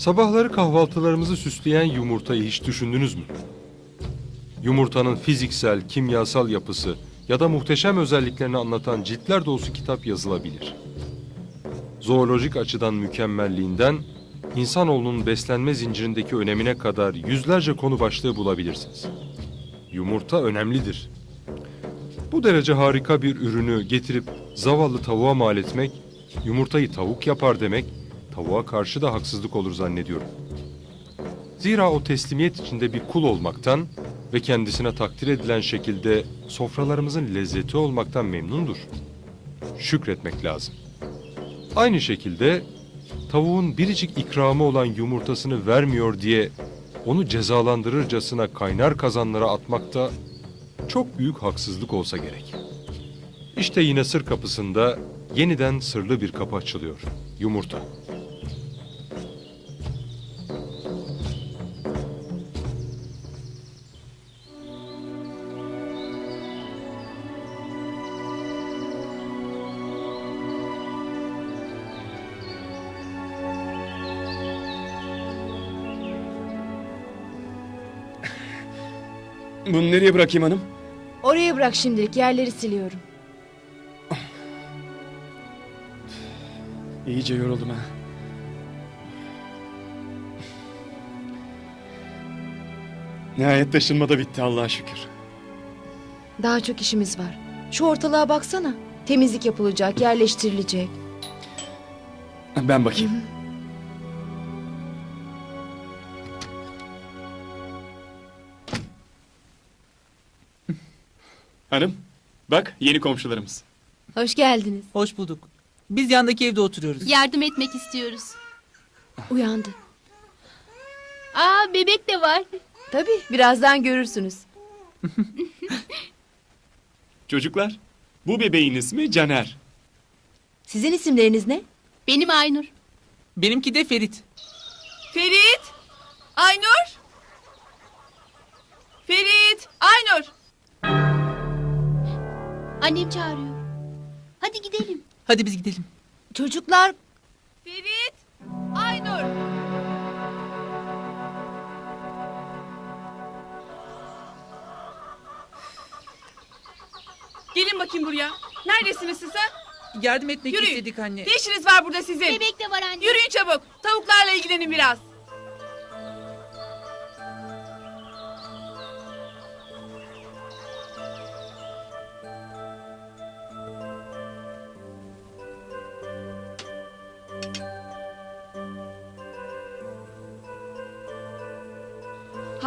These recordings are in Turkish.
Sabahları kahvaltılarımızı süsleyen yumurtayı hiç düşündünüz mü? Yumurtanın fiziksel, kimyasal yapısı ya da muhteşem özelliklerini anlatan ciltler dolusu kitap yazılabilir. Zoolojik açıdan mükemmelliğinden insanoğlunun beslenme zincirindeki önemine kadar yüzlerce konu başlığı bulabilirsiniz. Yumurta önemlidir. Bu derece harika bir ürünü getirip zavallı tavuğa mal etmek, yumurtayı tavuk yapar demek, tavuğa karşı da haksızlık olur zannediyorum. Zira o teslimiyet içinde bir kul olmaktan ve kendisine takdir edilen şekilde sofralarımızın lezzeti olmaktan memnundur. Şükretmek lazım. Aynı şekilde tavuğun biricik ikramı olan yumurtasını vermiyor diye onu cezalandırırcasına kaynar kazanlara atmak da çok büyük haksızlık olsa gerek. İşte yine sır kapısında yeniden sırlı bir kapı açılıyor. Yumurta. Bunu nereye bırakayım hanım? Oraya bırak şimdilik yerleri siliyorum. İyice yoruldum ha. Nihayet taşınma da bitti Allah'a şükür. Daha çok işimiz var. Şu ortalığa baksana. Temizlik yapılacak, yerleştirilecek. Ben bakayım. Hanım, bak yeni komşularımız. Hoş geldiniz. Hoş bulduk. Biz yandaki evde oturuyoruz. Yardım etmek istiyoruz. Uyandı. Aa bebek de var. Tabii birazdan görürsünüz. Çocuklar, bu bebeğin ismi Caner. Sizin isimleriniz ne? Benim Aynur. Benimki de Ferit. Ferit! Aynur! Ferit! Aynur! Annem çağırıyor. Hadi gidelim. Hadi biz gidelim. Çocuklar Ferit! Aynur! Gelin bakayım buraya. Neredesiniz siz ha? Yardım etmek Yürüyün. istedik anne. Ne işiniz var burada sizin? Bebek de var anne. Yürüyün çabuk. Tavuklarla ilgilenin biraz.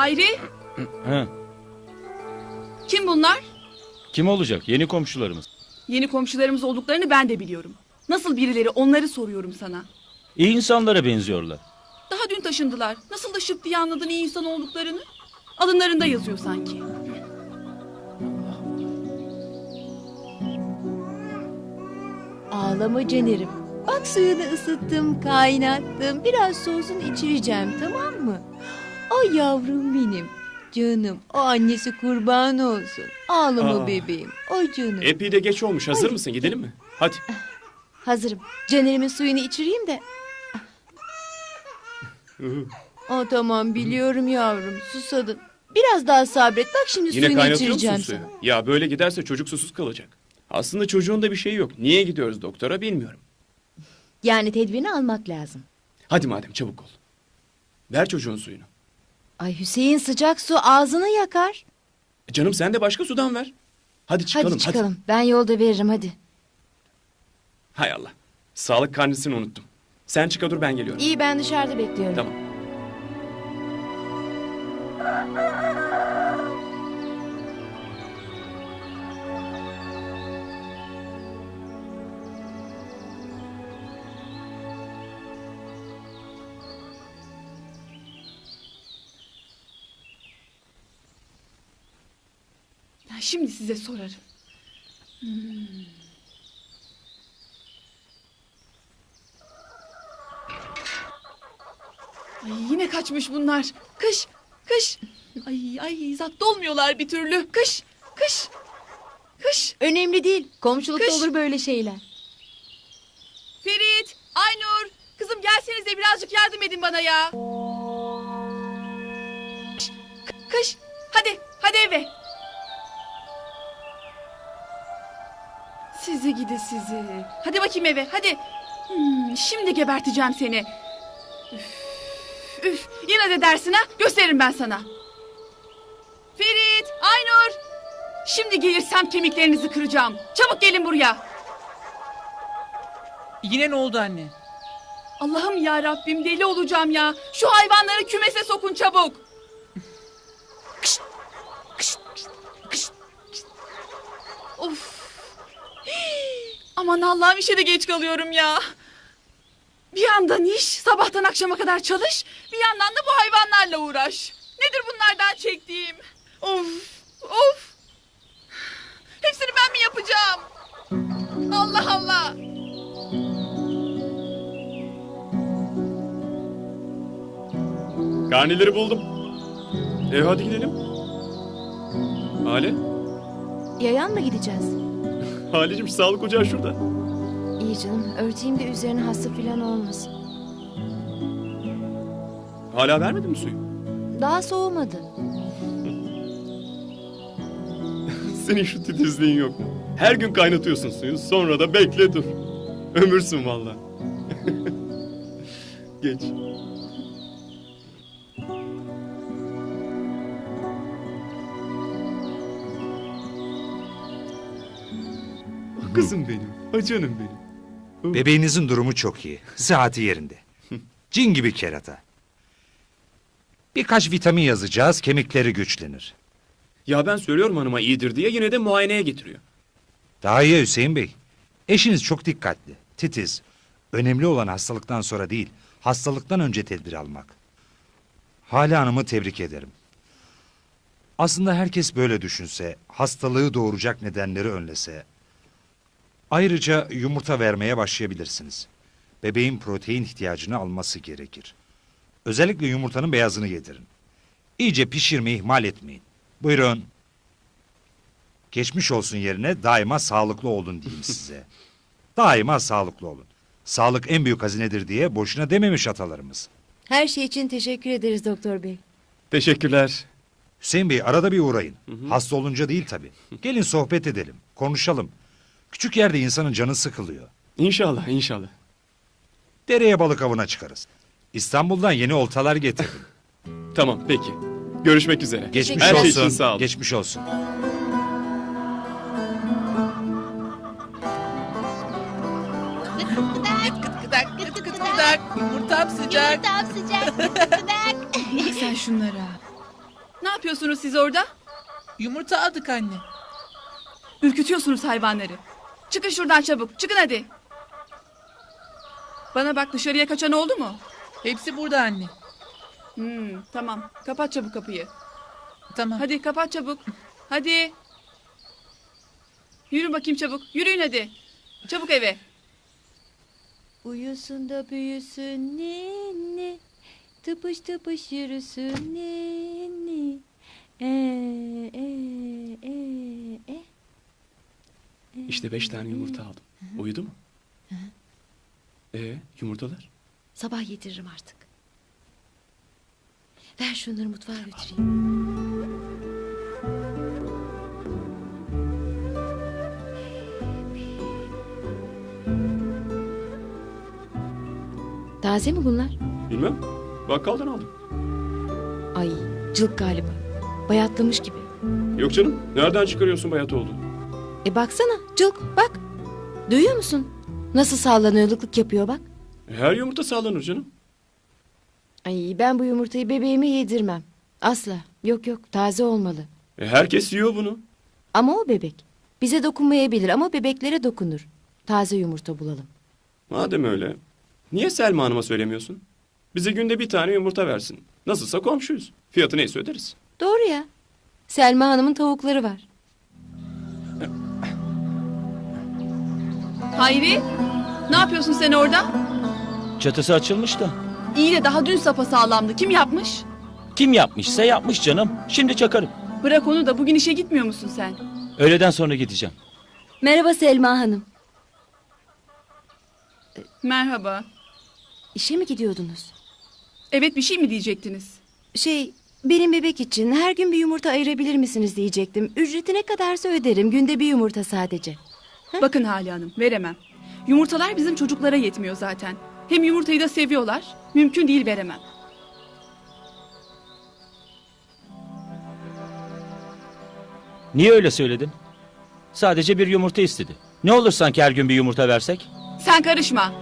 Hayri, Ha, kim bunlar? kim olacak? Yeni komşularımız. Yeni komşularımız olduklarını ben de biliyorum. Nasıl birileri onları soruyorum sana. İyi insanlara benziyorlar. Daha dün taşındılar. Nasıl da şıp diye anladın iyi insan olduklarını? Alınlarında yazıyor sanki. ağlama Caner'im. Bak suyunu ısıttım, kaynattım. Biraz soğusun içireceğim tamam Ay yavrum benim. Canım o annesi kurban olsun. Ağlama Aa. bebeğim. Ay canım. Epey de geç olmuş. Hazır mısın? Gidelim mi? Hadi. Hazırım. Caner'imin suyunu içireyim de. Aa, tamam biliyorum yavrum susadın. Biraz daha sabret bak şimdi Yine suyunu kaynatıyor musun içireceğim suyu? sana. Ya böyle giderse çocuk susuz kalacak. Aslında çocuğun da bir şeyi yok. Niye gidiyoruz doktora bilmiyorum. Yani tedbirini almak lazım. Hadi madem çabuk ol. Ver çocuğun suyunu. Ay Hüseyin sıcak su ağzını yakar. E Canım sen de başka sudan ver. Hadi çıkalım hadi çıkalım. Ben yolda veririm hadi. Hay Allah. Sağlık karnesini unuttum. Sen çıka dur ben geliyorum. İyi ben dışarıda bekliyorum. Tamam. Şimdi size sorarım. Hmm. Ay yine kaçmış bunlar. Kış, kış. Ay ay zat dolmuyorlar bir türlü. Kış, kış, kış. Önemli değil. Komşulukta Kış. olur böyle şeyler. Ferit, Aynur, kızım gelsene. gelsenize birazcık yardım edin bana ya. Kış, kış. Hadi, hadi eve. Sizi gidi sizi. Hadi bakayım eve, hadi. Hmm, şimdi geberteceğim seni. Üf, üf. Yine de dersine gösteririm ben sana. Ferit, Aynur. Şimdi gelirsem kemiklerinizi kıracağım. Çabuk gelin buraya. Yine ne oldu anne? Allah'ım ya Rabbim deli olacağım ya. Şu hayvanları kümese sokun çabuk. Aman Allah'ım işe de geç kalıyorum ya. Bir yandan iş, sabahtan akşama kadar çalış, bir yandan da bu hayvanlarla uğraş. Nedir bunlardan çektiğim? Of, of. Hepsini ben mi yapacağım? Allah Allah. Karneleri buldum. E hadi gidelim. Hale? Yayan mı gideceğiz? Halecim sağlık ocağı şurada. İyi canım. Örteyim de üzerine hasta falan olmasın. Hala vermedin mi suyu? Daha soğumadı. Senin şu titizliğin yok mu? Her gün kaynatıyorsun suyu sonra da bekle dur. Ömürsün valla. Geç. Kızım benim, ha canım benim. Bebeğinizin durumu çok iyi. Sıhhati yerinde. Cin gibi kerata. Birkaç vitamin yazacağız, kemikleri güçlenir. Ya ben söylüyorum hanıma iyidir diye yine de muayeneye getiriyor. Daha iyi Hüseyin Bey. Eşiniz çok dikkatli, titiz. Önemli olan hastalıktan sonra değil, hastalıktan önce tedbir almak. Hale Hanım'ı tebrik ederim. Aslında herkes böyle düşünse, hastalığı doğuracak nedenleri önlese... Ayrıca yumurta vermeye başlayabilirsiniz. Bebeğin protein ihtiyacını alması gerekir. Özellikle yumurtanın beyazını yedirin. İyice pişirmeyi ihmal etmeyin. Buyurun. Geçmiş olsun yerine daima sağlıklı olun diyeyim size. daima sağlıklı olun. Sağlık en büyük hazinedir diye boşuna dememiş atalarımız. Her şey için teşekkür ederiz doktor bey. Teşekkürler. Hüseyin Bey arada bir uğrayın. Hasta olunca değil tabii. Gelin sohbet edelim, konuşalım. Küçük yerde insanın canı sıkılıyor. İnşallah, inşallah. Dereye balık avına çıkarız. İstanbul'dan yeni oltalar getirdim. Tamam, peki. Görüşmek üzere. Geçmiş Her şey olsun. için sağ olun. Geçmiş olsun. Gıdak gıt gıt gıdak. Yumurtam sıcak. Yumurtam sıcak. Sıcak. Bak sen şunlara. Ne yapıyorsunuz siz orada? Yumurta aldık anne. Ürkütüyorsunuz hayvanları. Çıkın şuradan çabuk. Çıkın hadi. Bana bak dışarıya kaçan oldu mu? Hepsi burada anne. Hmm, tamam. Kapat çabuk kapıyı. Tamam. Hadi kapat çabuk. Hadi. Yürü bakayım çabuk. Yürüyün hadi. Çabuk eve. Uyusun da büyüsün ninni. Tıpış tıpış yürüsün ninni. Ee, e, e, e. İşte beş tane yumurta aldım. Uyudu mu? Ee, yumurtalar? Sabah yediririm artık. Ver şunları mutfağa götüreyim. Taze mi bunlar? Bilmem. Bakkaldan aldım. Ay cılk galiba. Bayatlamış gibi. Yok canım. Nereden çıkarıyorsun bayat olduğunu? E baksana cılk bak. Duyuyor musun? Nasıl sallanıyor lıklık yapıyor bak. E, Her yumurta sağlanır canım. Ay ben bu yumurtayı bebeğime yedirmem. Asla. Yok yok taze olmalı. E, herkes yiyor bunu. Ama o bebek. Bize dokunmayabilir ama bebeklere dokunur. Taze yumurta bulalım. Madem öyle. Niye Selma Hanım'a söylemiyorsun? Bize günde bir tane yumurta versin. Nasılsa komşuyuz. Fiyatı neyse öderiz. Doğru ya. Selma Hanım'ın tavukları var. Hayri. Ne yapıyorsun sen orada? Çatısı açılmış da. İyi de daha dün sapasağlamdı. Kim yapmış? Kim yapmışsa yapmış canım. Şimdi çakarım. Bırak onu da bugün işe gitmiyor musun sen? Öğleden sonra gideceğim. Merhaba Selma Hanım. Merhaba. İşe mi gidiyordunuz? Evet bir şey mi diyecektiniz? Şey, benim bebek için her gün bir yumurta ayırabilir misiniz diyecektim. Ücreti ne kadarsa öderim. Günde bir yumurta sadece. Bakın Hale Hanım veremem. Yumurtalar bizim çocuklara yetmiyor zaten. Hem yumurtayı da seviyorlar. Mümkün değil veremem. Niye öyle söyledin? Sadece bir yumurta istedi. Ne olur sanki her gün bir yumurta versek? Sen karışma.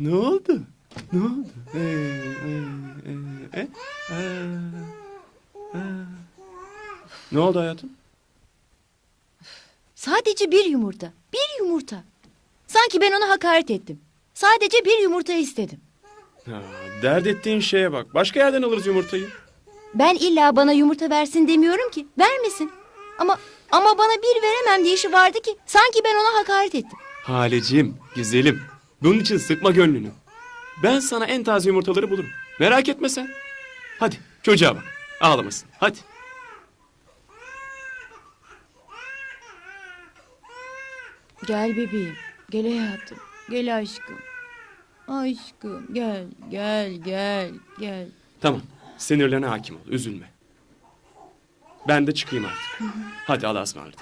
Ne oldu? Ne oldu? Ee, ee, ee, ee, ee. Ne oldu hayatım? Sadece bir yumurta. Bir yumurta. Sanki ben ona hakaret ettim. Sadece bir yumurta istedim. Ha, dert ettiğin şeye bak. Başka yerden alırız yumurtayı. Ben illa bana yumurta versin demiyorum ki. Vermesin. Ama ama bana bir veremem diye işi vardı ki. Sanki ben ona hakaret ettim. Halecim, güzelim. Bunun için sıkma gönlünü. Ben sana en taze yumurtaları bulurum. Merak etme sen. Hadi çocuğa bak. Ağlamasın. Hadi. Gel bebeğim. Gel hayatım. Gel aşkım. Aşkım gel gel gel gel. Tamam. Sinirlerine hakim ol. Üzülme. Ben de çıkayım artık. Hadi Allah'a ısmarladık.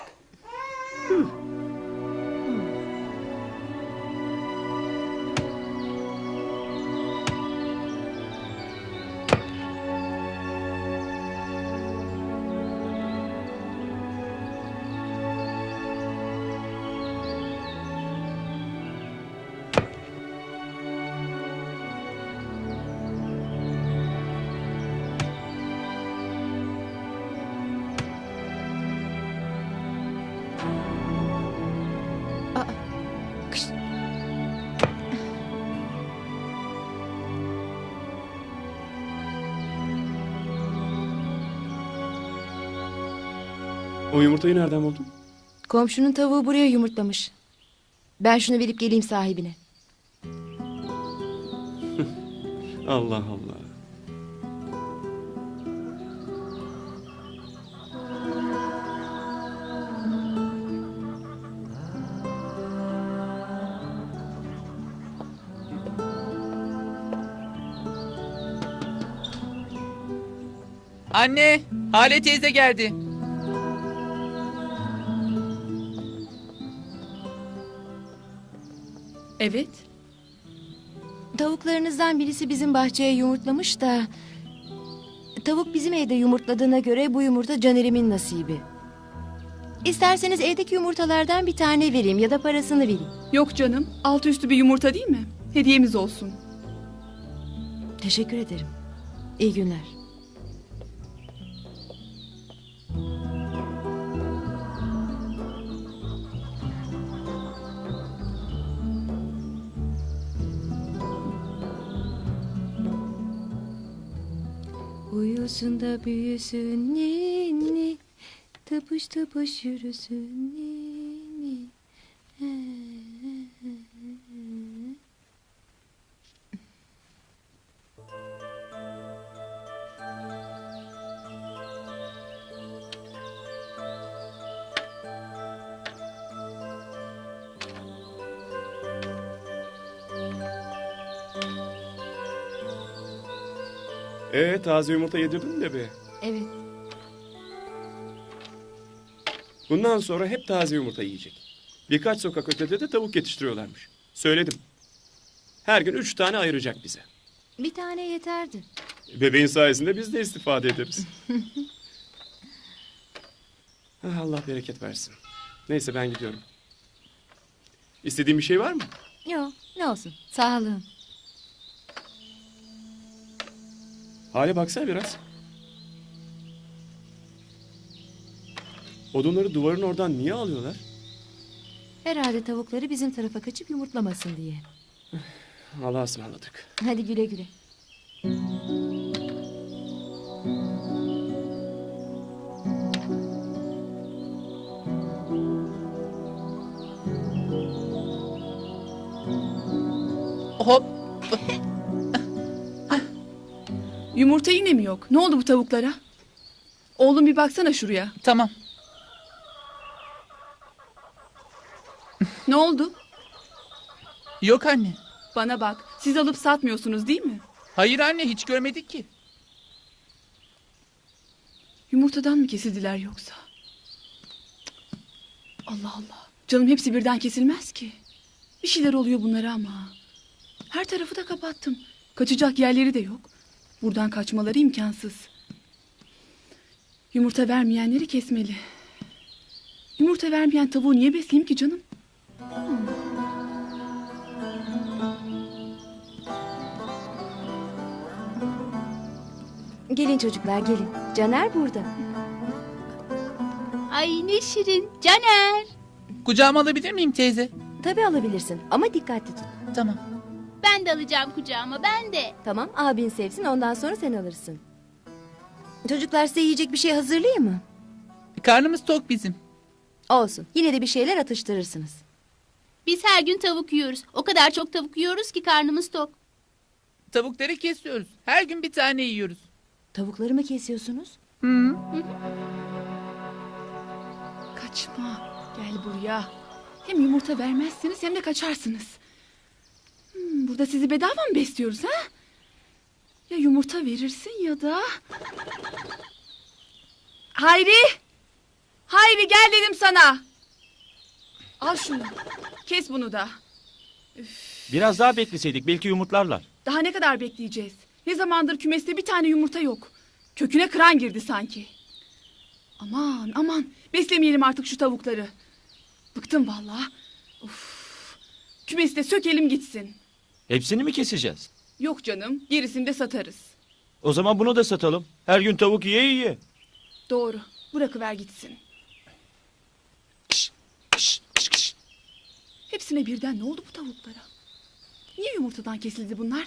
O yumurtayı nereden buldun? Komşunun tavuğu buraya yumurtlamış. Ben şunu verip geleyim sahibine. Allah Allah. Anne, Hale teyze geldi. Evet. Tavuklarınızdan birisi bizim bahçeye yumurtlamış da... Tavuk bizim evde yumurtladığına göre bu yumurta Caner'imin nasibi. İsterseniz evdeki yumurtalardan bir tane vereyim ya da parasını vereyim. Yok canım. Altı üstü bir yumurta değil mi? Hediyemiz olsun. Teşekkür ederim. İyi günler. Uyusun da büyüsün ninni. Tıpış tıpış yürüsün Ee taze yumurta yedirdin mi bebeğe? Evet Bundan sonra hep taze yumurta yiyecek. Birkaç sokak ötede de tavuk yetiştiriyorlarmış. Söyledim. Her gün üç tane ayıracak bize. bir tane yeterdi. Bebeğin sayesinde biz de istifade ederiz. Ah, Allah bereket versin. Neyse ben gidiyorum. İstediğin bir şey var mı? Yok ne olsun sağ olun. Hale baksana biraz. Odunları duvarın oradan niye alıyorlar? Herhalde tavukları bizim tarafa kaçıp yumurtlamasın diye. Allah'a ısmarladık. Hadi güle güle. Hop. Yumurta yine mi yok? Ne oldu bu tavuklara? Oğlum bir baksana şuraya. Tamam. Ne oldu? Yok anne. Bana bak, siz alıp satmıyorsunuz değil mi? Hayır anne hiç görmedik ki. Yumurtadan mı kesildiler yoksa? Allah Allah. Canım hepsi birden kesilmez ki. Bir şeyler oluyor bunlara ama. Her tarafı da kapattım. Kaçacak yerleri de yok. Buradan kaçmaları imkansız. Yumurta vermeyenleri kesmeli. Yumurta vermeyen tavuğu niye besleyeyim ki canım? Gelin çocuklar gelin. Caner burada. Ay ne şirin. Caner. Kucağıma alabilir miyim teyze? Tabii alabilirsin ama dikkatli tut. Tamam. Ben de alacağım kucağıma ben de. Tamam abin sevsin ondan sonra sen alırsın. Çocuklar size yiyecek bir şey hazırlayayım mı? Karnımız tok bizim. Olsun. Yine de bir şeyler atıştırırsınız. Biz her gün tavuk yiyoruz. O kadar çok tavuk yiyoruz ki karnımız tok. Tavukları kesiyoruz. Her gün bir tane yiyoruz. Tavukları mı kesiyorsunuz? Hı. Kaçma. Gel buraya. Hem yumurta vermezsiniz hem de kaçarsınız. Hmm, burada sizi bedava mı besliyoruz ha? Ya yumurta verirsin ya da... Hayri! Hayri gel dedim sana. Al şunu. Kes bunu da. Biraz daha bekleseydik belki yumurtlarlar. Daha ne kadar bekleyeceğiz? Ne zamandır kümeste bir tane yumurta yok. Köküne kıran girdi sanki. Aman aman beslemeyelim artık şu tavukları. Bıktım vallahi. Of. Kümesi de sökelim gitsin. Hepsini mi keseceğiz? Yok canım gerisini de satarız. O zaman bunu da satalım. Her gün tavuk yiye yiye. Doğru bırakıver gitsin. Hepsine birden ne oldu bu tavuklara? Niye yumurtadan kesildi bunlar?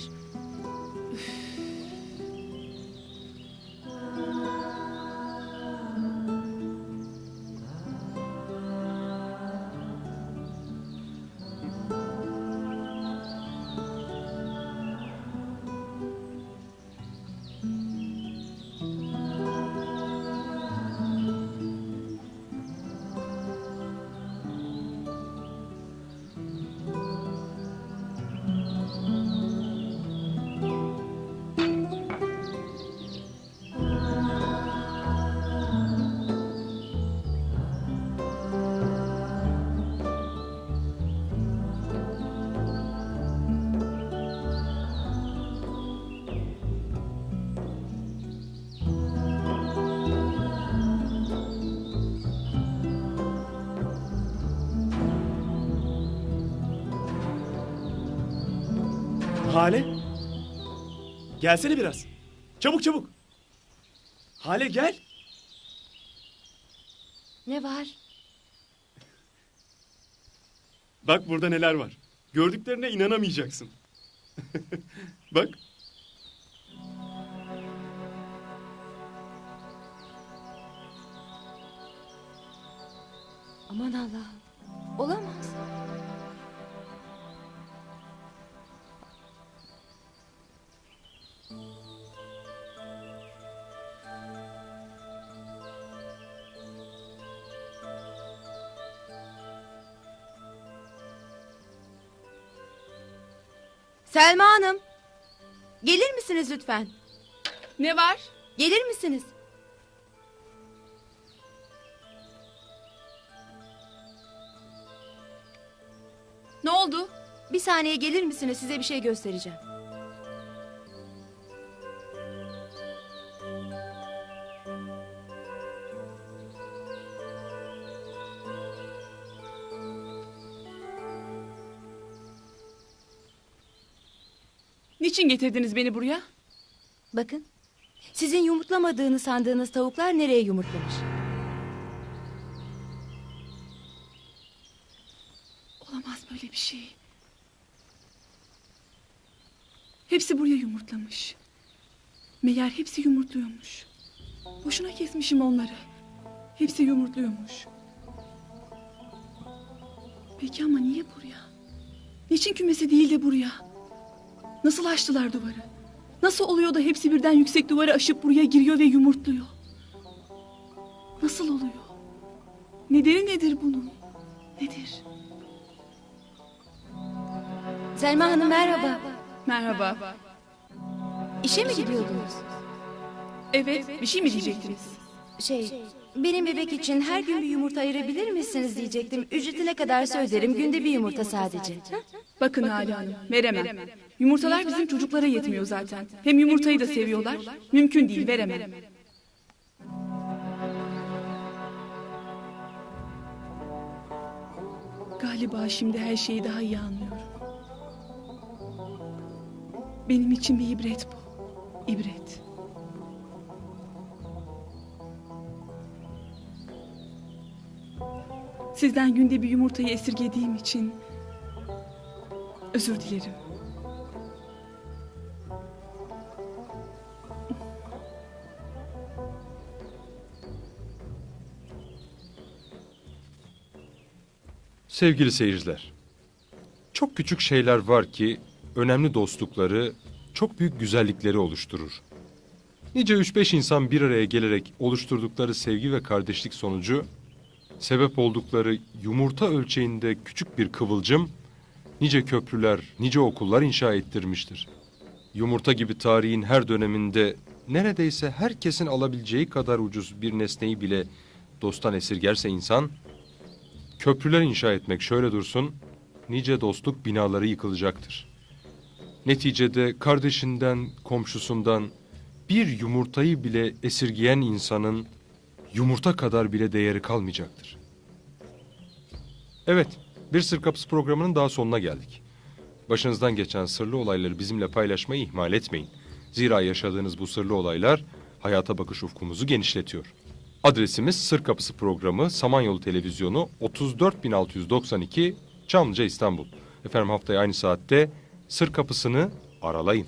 Hale. Gelsene biraz. Çabuk çabuk. Hale gel. Ne var? Bak burada neler var. Gördüklerine inanamayacaksın. Bak. Aman Allah'ım. Olamaz. Selma Hanım. Gelir misiniz lütfen? Ne var? Gelir misiniz? Ne oldu? Bir saniye gelir misiniz? Size bir şey göstereceğim. Niçin getirdiniz beni buraya? Bakın. Sizin yumurtlamadığını sandığınız tavuklar nereye yumurtlamış? Olamaz böyle bir şey. Hepsi buraya yumurtlamış. Meğer hepsi yumurtluyormuş. Boşuna kesmişim onları. Hepsi yumurtluyormuş. Peki ama niye buraya? Niçin kümesi değil de buraya? Nasıl açtılar duvarı? Nasıl oluyor da hepsi birden yüksek duvarı aşıp buraya giriyor ve yumurtluyor? Nasıl oluyor? Nedeni nedir bunun? Nedir? Selma Hanım merhaba. Merhaba. İşe mi gidiyordunuz? Evet, bir şey mi diyecektiniz? Şey, benim bebek için her gün bir yumurta ayırabilir misiniz diyecektim. Ücreti ne kadarsa öderim. Günde bir yumurta sadece. Bakın Hale Hanım, veremem. Yumurtalar bizim çocuklara yetmiyor zaten. Hem yumurtayı da seviyorlar. Mümkün değil, veremem. Galiba şimdi her şeyi daha iyi anlıyorum. Benim için bir ibret bu. İbret. Sizden günde bir yumurtayı esirgediğim için özür dilerim. Sevgili seyirciler, çok küçük şeyler var ki önemli dostlukları, çok büyük güzellikleri oluşturur. Nice 3-5 insan bir araya gelerek oluşturdukları sevgi ve kardeşlik sonucu, sebep oldukları yumurta ölçeğinde küçük bir kıvılcım, nice köprüler, nice okullar inşa ettirmiştir. Yumurta gibi tarihin her döneminde neredeyse herkesin alabileceği kadar ucuz bir nesneyi bile dosttan esirgerse insan, Köprüler inşa etmek şöyle dursun, nice dostluk binaları yıkılacaktır. Neticede kardeşinden, komşusundan bir yumurtayı bile esirgeyen insanın yumurta kadar bile değeri kalmayacaktır. Evet, bir Sır Kapısı programının daha sonuna geldik. Başınızdan geçen sırlı olayları bizimle paylaşmayı ihmal etmeyin. Zira yaşadığınız bu sırlı olaylar hayata bakış ufkumuzu genişletiyor. Adresimiz Sır Kapısı programı Samanyolu Televizyonu 34692 Çamlıca İstanbul. Efendim haftaya aynı saatte Sır Kapısı'nı aralayın.